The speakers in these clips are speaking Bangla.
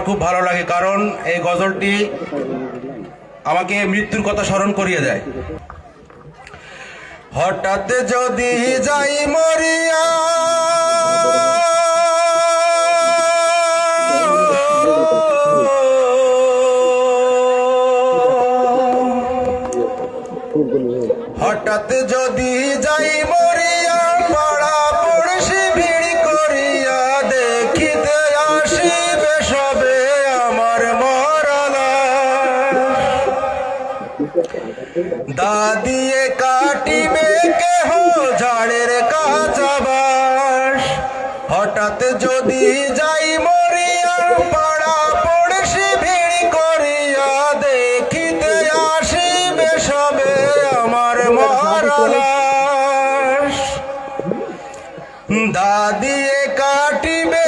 আমার খুব ভালো লাগে কারণ এই গজলটি আমাকে মৃত্যুর কথা স্মরণ করিয়ে দেয়। হঠাৎ যদি যাই মরিয়া, হঠাৎ যদি যাই মরিয়া দাদিয়ে কাটিবে কেহ ঝাড়ের কাঁচাবাস হঠাৎ যদি যাই মরিয়া পাড়া পড়শি ভিড় করিয়া, দেখিতে আসিবে সবে আমার মহারালাস দাদিয়ে কাটিবে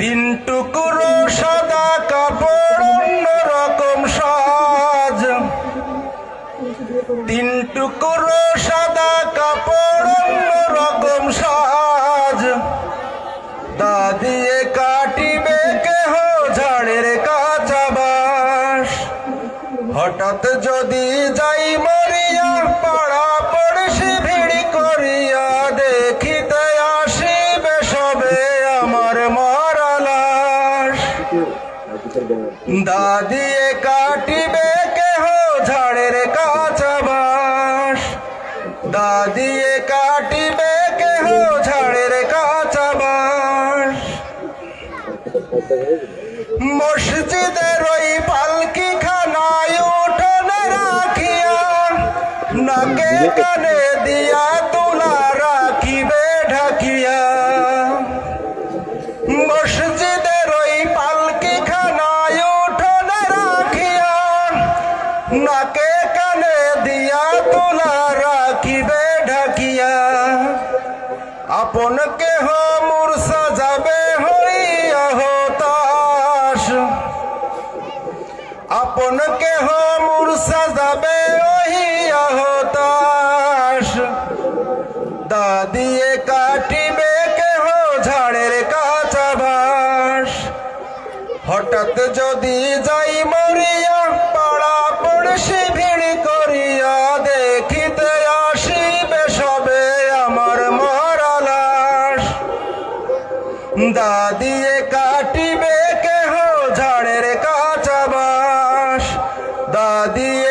তিন টুকরো সাদা কাপড়, অন্য রকম সাজ। তিন টুকরো সাদা কাপড়, অন্য রকম সাজ। দাদিয়ে কাটিবে কেহ ঝাড়ের কাঁচাবাস হঠাৎ যদি দাদিয়ে কাটিবে কেহ ঝাড়ের কাঁচাবাস? দাদিয়ে কাটিবে কেহ ঝাড়ের কাঁচাবাস? মসজিদের ওই পালকি খানায় উঠোনে রাখিয়া নাকে কানে দিয়া তুলা রাখিবে ঢাকিয়া। নাকে কানে দিয়া তুলা রাখিবে ঢাকিয়া। আপন কেহ মূর্ছা যাবে হইয়া হতাশ। আপন কেহ মূর্ছা যাবে হইয়া হতাশ। দাদিয়ে হঠাৎ যদি যাই মরিয়া, পাড়া পড়শি ভিড় করিয়া, দেখিতে আসিবে সবে আমার মরালাস দাদিয়ে কাটিবে কেহ ঝাড়ের কাঁচাবাস দাদি